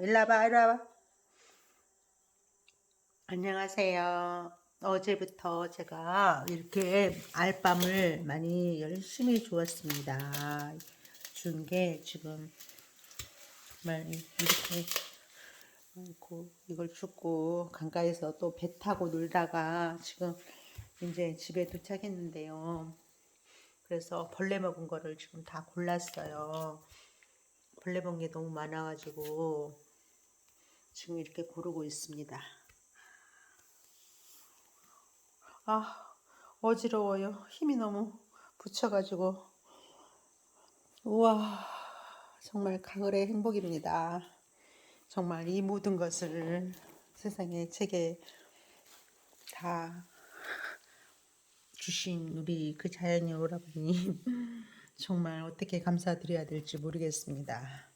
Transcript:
일로 와봐, 일로 와봐. 안녕하세요. 어제부터 제가 이렇게 알밤을 많이 열심히 주었습니다. 준 게 지금 정말 이렇게 아이고 이걸 줍고 강가에서 또 배 타고 놀다가 지금 이제 집에 도착했는데요. 그래서 벌레 먹은 거를 지금 다 골랐어요. 먹은 게 너무 많아가지고 지금 이렇게 고르고 있습니다. 아 어지러워요. 힘이 너무 붙여가지고 우와 정말 가을의 행복입니다. 정말 이 모든 것을 세상에 제게 다 주신 우리 그 자연이 오라버니 정말 어떻게 감사드려야 될지 모르겠습니다.